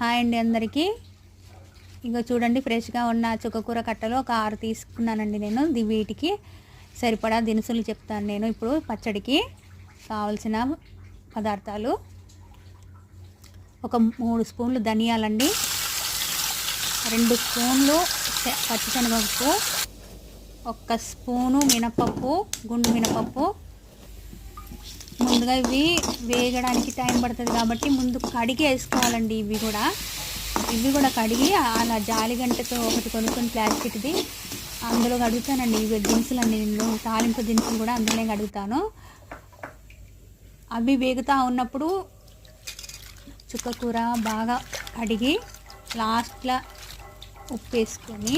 Hi అండి అందరికీ. ఇగో చూడండి ఫ్రెష్గా ఉన్న చుక్కకూర కట్టలు ఒక ఆరు తీసుకున్నానండి నేను. ది- వీటికి సరిపడా దినుసులు చెప్తాను నేను ఇప్పుడు పచ్చడికి కావలసిన పదార్థాలు. ఒక మూడు స్పూన్లు ధనియాలండి. రెండు స్పూన్లు పచ్చిశనగపప్పు. ఒక్క స్పూను మినపప్పు గుండు మినపప్పు ముందుగా ఇవి వేగడానికి టైం పడుతుంది కాబట్టి ముందు కడిగి వేసుకోవాలండి ఇవి కూడా. ఇవి కూడా కడిగి అలా జాలి గంటతో ఒకటి కొనుక్కొని ప్లాస్టిక్ది అందులో కడుగుతానండి. ఇవి దినుసులన్నీ నేను తాలింపు దినుసులు కూడా అందులోనే కడుగుతాను. అవి వేగుతూ ఉన్నప్పుడు చుక్కకూర బాగా కడిగి లాస్ట్లో ఉప్పు వేసుకొని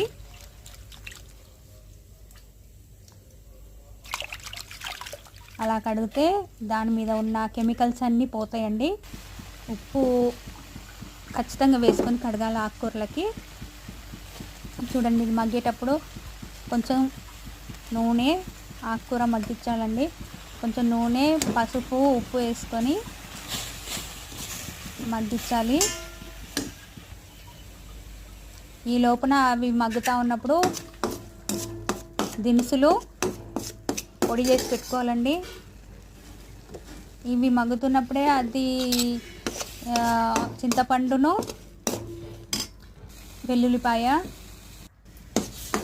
అలా కడిగితే దాని మీద ఉన్న కెమికల్స్ అన్నీ పోతాయండి. ఉప్పు ఖచ్చితంగా వేసుకొని కడగాలి ఆకుకూరలకి. చూడండి ఇది మగ్గేటప్పుడు కొంచెం నూనె ఆకుకూర మగ్గించాలండి. కొంచెం నూనె పసుపు ఉప్పు వేసుకొని మగ్గించాలి. ఈ లోపల అవి మగ్గుతూ ఉన్నప్పుడు దినుసులు పొడి చేసి పెట్టుకోవాలండి. ఇవి మగ్గుతున్నప్పుడే అది చింతపండును వెల్లుల్లిపాయ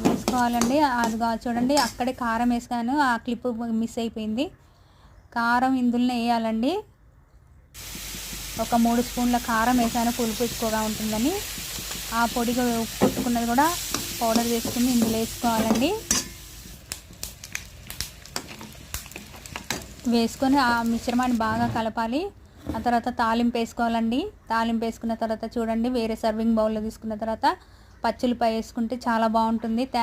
వేసుకోవాలండి. అది చూడండి అక్కడే కారం వేసాను ఆ క్లిప్ మిస్ అయిపోయింది. కారం ఇందులోనే వేయాలండి. ఒక మూడు స్పూన్ల కారం వేసాను పులుపు ఎక్కువగా ఉంటుందని. ఆ పొడిగా కొట్టుకున్నది కూడా పౌడర్ చేసుకుని ఇందులో వేసుకోవాలండి. వేసుకొని ఆ మిశ్రమాన్ని బాగా కలపాలి. ఆ తర్వాత తాలింపు వేసుకోవాలండి. తాలింపు వేసుకున్న తర్వాత చూడండి వేరే సర్వింగ్ బౌల్లో తీసుకున్న తర్వాత పచ్చులపై వేసుకుంటే చాలా బాగుంటుంది.